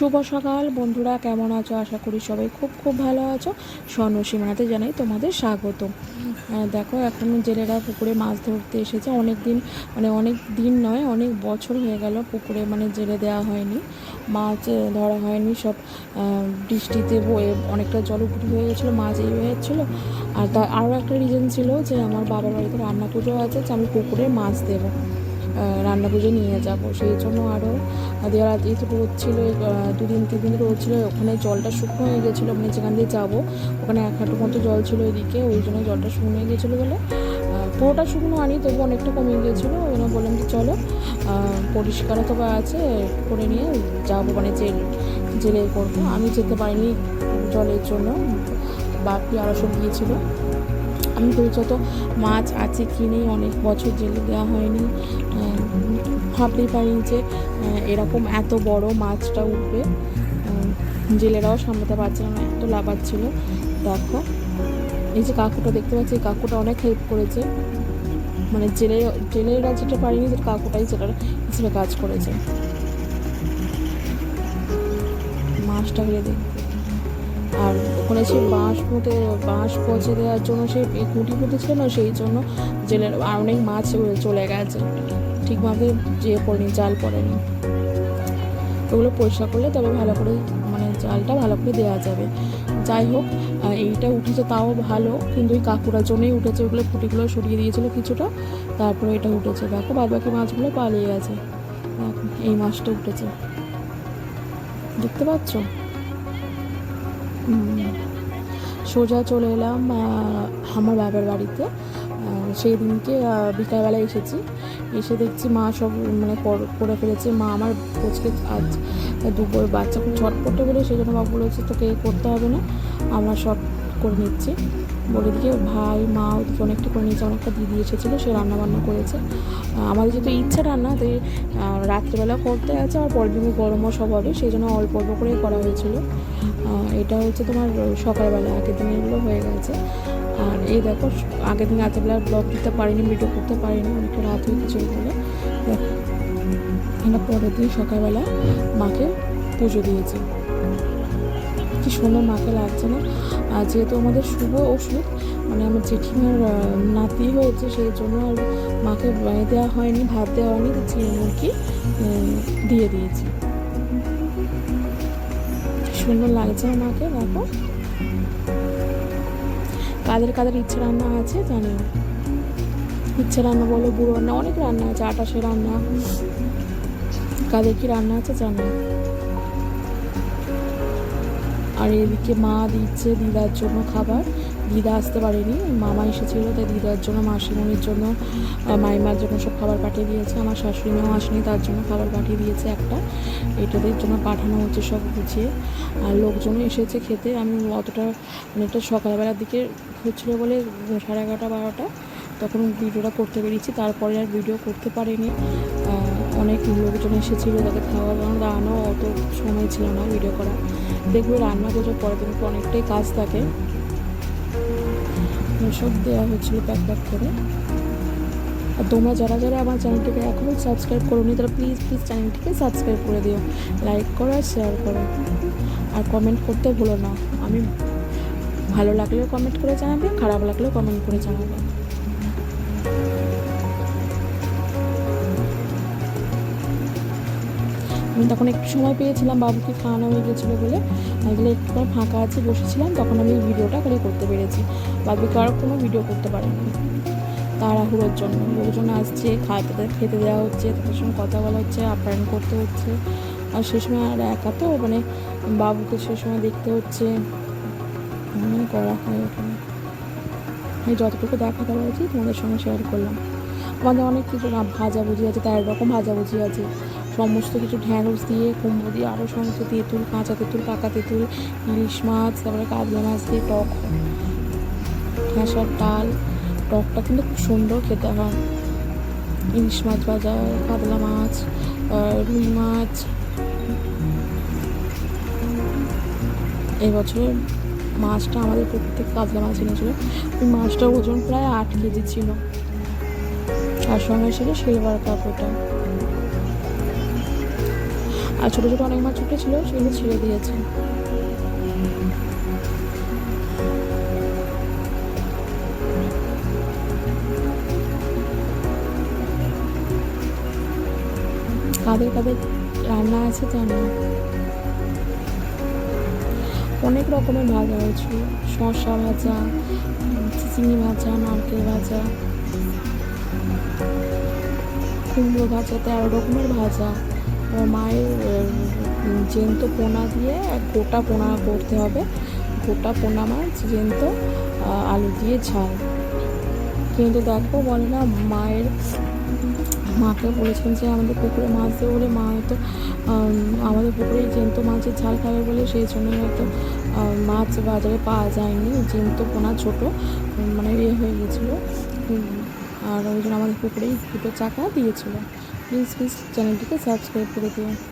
শুভ সকাল। বন্ধুরা, কেমন আছো? আশা করি সবাই খুব খুব ভালো আছো। স্বর্ণ সীমানাতে জানাই তোমাদের স্বাগত। দেখো, এখন জেলেরা পুকুরে মাছ ধরতে এসেছে। অনেক দিন মানে অনেক দিন নয়, অনেক বছর হয়ে গেল পুকুরে মানে জেলে দেওয়া হয়নি। মাছ ধরা হয়নি, সব বৃষ্টিতে বয়ে অনেকটা জল উপরি হয়ে গেছিল, মাছ এই হয়ে যাচ্ছিল। আর তার আরও একটা রিজন ছিল যে আমার বাবার বাড়িতে রান্না পুজো আছে, যে আমি পুকুরে মাছ দেবো। রান্না পুজো নিয়ে যাব। সেই জন্য আরও দেওয়ার একটু রোদ ছিল দুদিন তিন দিন রোদ ছিল ওখানে জলটা শুকনো হয়ে গেছিল মানে যেখান দিয়ে যাব ওখানে এক হাঁটু মতো জল ছিল ওইদিকে ওই জন্য জলটা শুকনো হয়ে গেছিল বলে। পুরোটা শুকনো আনি তবু অনেকটা কমে গিয়েছিল ওই জন্য বললাম যে চলো আহ, পরিষ্কারও তো আছে করে নিয়ে যাব মানে জেল জেলে করব। আমি যেতে পারিনি জলের জন্য বাকি আরও সব গিয়েছিল আমি ভেবেছি তো মাছ আছে কি নেই অনেক বছর জেলে দেওয়া হয়নি। ভাবতেই পারিনি যে এরকম এত বড় মাছটা উঠবে। জেলেরাও সামলাতে পারছিল না, এত লাফাচ্ছিল। দেখো, এই যে কাকুটা দেখতে পাচ্ছি, এই কাকুটা অনেক হেল্প করেছে। মানে জেলে, জেলেরা যেটা পারিনি যে কাকুটাই সেটার হিসেবে কাজ করেছে। মাছটা গেলে দেখ আর ওখানে সে বাঁশ পুঁতে, বাঁশ পচে দেওয়ার জন্য সে কুটি পুঁতেছিল না, সেই জন্য জেলের আর অনেক মাছ চলে গেছে। ঠিকভাবে যে পড়েনি, জাল পড়েনি। ওগুলো পরিষ্কার করলে তবে ভালো করে মানে জালটা ভালো করে দেওয়া যাবে। যাই হোক এইটা উঠেছে তাও ভালো, কিন্তু ওই কাকুরার জন্যই উঠেছে। ওগুলো খুঁটিগুলো সরিয়ে দিয়েছিল কিছুটা, তারপরে এটা উঠেছে। দেখো বাদ বাকি মাছগুলো পালিয়ে গেছে। এই মাছটা উঠেছে। দেখতে পাচ্ছ। সোজা চলে এলাম আমার বাবার বাড়িতে। সেই দিনকে বিকালবেলায় বিকালবেলা এসেছি। এসে দেখছি মা সব মানে করে ফেলেছে। মা আমার কোচকে আজ দুপুর বাচ্চা খুব ছটপটে বলে সেই জন্য বাবু বলেছে তোকে করতে হবে না। আমরা সব করে নিচ্ছি। বলে দিকে ভাই, মা ওদিকে অনেকটা করে নিয়েছে, অনেকটা দিদি এসেছিল সে রান্না বান্না করেছে আমাদের যেহেতু ইচ্ছা রান্না তাই রাত্রিবেলা করতে আছে আর পরের দিনে গরমও সব হবে, সেই জন্য অল্প অল্প করেই করা হয়েছিল। এটা হচ্ছে তোমার সকালবেলা, আগের দিন এগুলো হয়ে গেছে। আর এই দেখো, আগের দিন রাত্রেবেলা ব্লগ দিতে পারিনি ভিডিও করতে পারিনি, অনেকটা রাত হয়ে গেছে বলে আমরা পরের দিন সকালবেলা মাকে পুজো দিয়েছি। কি সুন্দর মাকে লাগছে না। যেহেতু আমাদের শুভ ওষুধ মানে আমার জেঠিমার নাতি হয়েছে, সেই জন্য আর মাকে দেওয়া হয়নি, ভাত দেওয়া হয়নি মুরগি দিয়ে দিয়েছি। সুন্দর লাগছে আমাকে দেখো কাদের কাদের ইচ্ছে রান্না আছে, জানি ইচ্ছে রান্না বলো, বুড়ো রান্না, অনেক রান্না আছে, আটাশে রান্না। কাদের কি রান্না আছে, জানি। আর এদিকে মা দিচ্ছে দিদার জন্য খাবার। দিদা আসতে পারেনি, মামা এসেছিল, তাই দিদার জন্য, মাসিমণির জন্য মাইমার জন্য সব খাবার পাঠিয়ে দিয়েছে। আমার শাশুড়ি মাও আসেনি, তার জন্য খাবার পাঠিয়ে দিয়েছে একটা। এটাদের জন্য পাঠানো হচ্ছে সব গুছিয়ে। আর লোকজনও এসেছে খেতে। আমি অতটা অনেকটা সকালবেলার দিকে হচ্ছিল বলে সাড়ে এগারোটা, বারোটা, তখন ভিডিওটা করতে পেরেছি। তারপরে আর ভিডিও করতে পারিনি। অনেক লোকজন এসেছিল তাদের খাওয়া দাওয়া রান্নাও অত সময় ছিল না ভিডিও করা। দেখবে রান্না করতে পরের দিন তো অনেকটাই কাজ থাকে। সব দেওয়া হচ্ছিল প্যাক প্যাক করে। আর তোমরা যারা যারা আমার চ্যানেলটিকে এখনও সাবস্ক্রাইব করোনি, তারা প্লিজ প্লিজ চ্যানেলটিকে সাবস্ক্রাইব করে দিও। লাইক করো আর শেয়ার করো। আর কমেন্ট করতে ভুলো না। আমি ভালো লাগলেও কমেন্ট করে জানাবে, খারাপ লাগলেও কমেন্ট করে জানাবে। আমি তখন একটু সময় পেয়েছিলাম, বাবুকে খাওয়ানো হয়ে গেছিল বলে। এগুলো একটু ফাঁকা আছে, বসেছিলাম, তখন আমি ভিডিওটা করে করতে পেরেছি। বাবুকে আর কোনো ভিডিও করতে পারিনি। তাড়াহুড়োর জন্য। লোকজন আসছে তাদের খেতে দেওয়া হচ্ছে, তাদের সঙ্গে কথা বলা হচ্ছে, আপ্যায়ন করতে হচ্ছে। আর সে সময় আর একা তো মানে বাবুকে সে সময় দেখতে হচ্ছে। করা হয়ে ওঠে না। আমি যতটুকু দেখাতে পারছি তোমাদের সঙ্গে শেয়ার করলাম। আমাদের অনেক কিছু ভাজাভুজি আছে তেরো রকম ভাজাভুজি আছে। সমস্ত কিছু ঢ্যাঁড়স দিয়ে, কুমড়ো দিয়ে আরও সমস্ত তেঁতুল, কাঁচা তেঁতুল, পাকা তেঁতুল, ইলিশ মাছ, তারপরে কাতলা মাছ দিয়ে টক খেসার ডাল টকটা কিন্তু খুব সুন্দর খেতে হয়। ইলিশ মাছ ভাজা, কাতলা মাছ রুই মাছ। এবছর মাছটা আমাদের প্রত্যেক কাতলা মাছ এনেছিল। ওই মাছটার ওজন প্রায় আট কেজি ছিল। আর সঙ্গে ছিল সিলভার কাপ ওটা। আর ছোটো ছোটো অনেক মাছ ছুটে ছিল সেগুলো ছেড়ে দিয়েছে। কাদের কাদের রান্না আছে জানি। অনেক রকমের ভাজা হয়েছিল শসা ভাজা চিচিঙি ভাজা, নারকেল ভাজা, কুমড়ো ভাজা, তেরো রকমের ভাজা। মায়ের উম, জ্যান্ত পোনা দিয়ে গোটা পোনা করতে হবে। গোটা পোনা মাছ জ্যান্ত আহ, আলু দিয়ে ঝাল। কিন্তু দেখো বলে না মায়ের মাকে বলেছিলাম যে আমাদের পুকুরে মাছ দেবো বলে মা হয়তো আমাদের পুকুরে জ্যান্ত মাছের ঝাল খাবে বলে সেই জন্যই হয়তো মাছ বাজারে পাওয়া যায়নি। জ্যান্ত পোনা ছোটো মানে ইয়ে হয়ে গেছিল। আর ওই জন্য আমাদের পুকুরেই দুটো চাকা দিয়েছিলো। প্লিজ প্লিজ চ্যানেলটিকে সাবস্ক্রাইব করে দিও